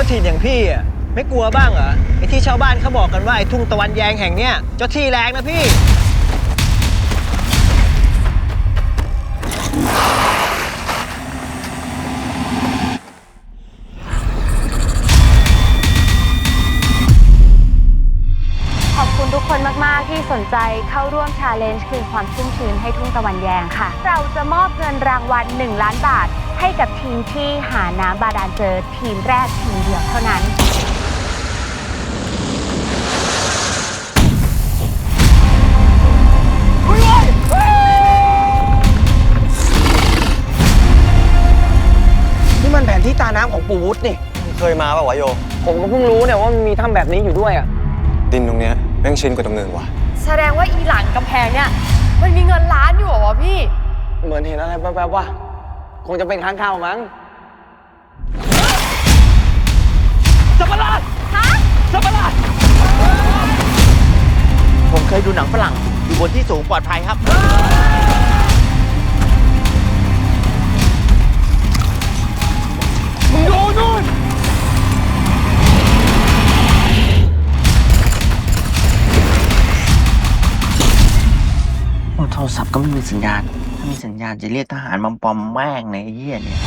จ้าถิ่นอย่างพี่อะไม่กลัวบ้างเหรอไอ้ที่ชาวบ้านเขาบอกกันว่าไอ้ทุ่งตะวันแยงแห่งเนี้ยเจ้าที่แรงนะพี่ ขอบคุณทุกคนมาก ๆ ที่สนใจเข้าร่วมชาเลนจ์คืนความชุ่มชื้นให้ทุ่งตะวันแยงค่ะ เราจะมอบเงินรางวัล 1 ล้านบาท ให้กับทีมที่หาน้ำบาดาลเจอทีมแรกทีมเดียวเท่านั้น นี่มันแผนที่ตาน้ำของปู่วุฒินี่ เคยมาป่าวะโย ผมก็เพิ่งรู้เนี่ยว่ามันมีถ้ำแบบนี้อยู่ด้วยอะ ดินตรงเนี้ยแม่งชินกว่าตรงเนินว่ะ แสดงว่าอีหลังกำแพงเนี่ย มันมีเงินล้านอยู่เหรอวะพี่ เหมือนเห็นอะไรแป๊บๆว่า คงจะเป็นค้างคาวมั้งสับปะรดสับปะรดผมเคยดูหนังฝรั่งอยู่บนที่สูงปลอดภัยครับ โทรศัพท์ก็ไม่มีสัญญาณ ถ้ามีสัญญาณจะเรียกทหารมัมปอมแม่งในเยี่ยเนี่ย